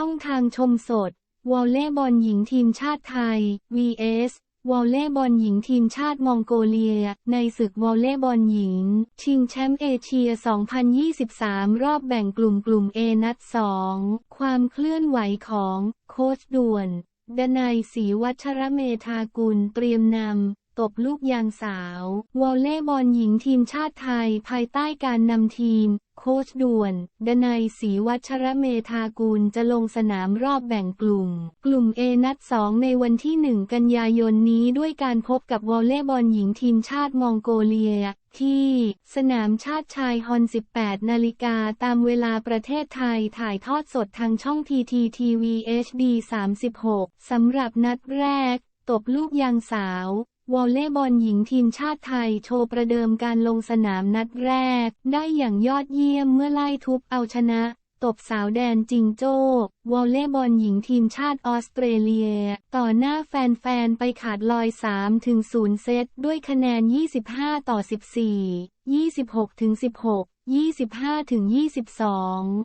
ช่องทางชมสด วอลเลย์บอลหญิงทีมชาติไทย vs วอลเลย์บอลหญิงทีมชาติมองโกเลีย ในศึกวอลเลย์บอลหญิง ชิงแชมป์เอเชีย 2023 รอบแบ่งกลุ่มกลุ่ม A นัด 2 ความเคลื่อนไหวของโค้ชด่วน ดนัยศรีวัชรเมธากุลเตรียมนำ ตบลูกยางสาว วอลเลย์บอลหญิงทีมชาติไทยภายใต้การนำทีม โค้ชด่วน ดนัยศรีวัชระเมธากุลจะลงสนามรอบแบ่งกลุ่ม กลุ่ม A นัด 2 ในวันที่ 1 กันยายนนี้ด้วยการพบกับวอลเลย์บอลหญิงทีมชาติมองโกเลีย ที่ สนามชาติชายฮอน 18 นาฬิกาตามเวลาประเทศไทยถ่ายทอดสดทางช่อง TTTV HD 36 สำหรับนัดแรกตบลูกยางสาว วอลเล่บอลหญิงทีมชาติไทยโชว์ประเดิมการลงสนามนัดแรก ได้อย่างยอดเยี่ยมเมื่อไล่ทุบเอาชนะ ตบสาวแดนจิงโจ้ วอลเล่บอลหญิงทีมชาติออสเตรเลีย ต่อหน้าแฟนๆ ไปขาดลอย 3-0 เซต ด้วยคะแนน 25 ต่อ 14 26-16 25-22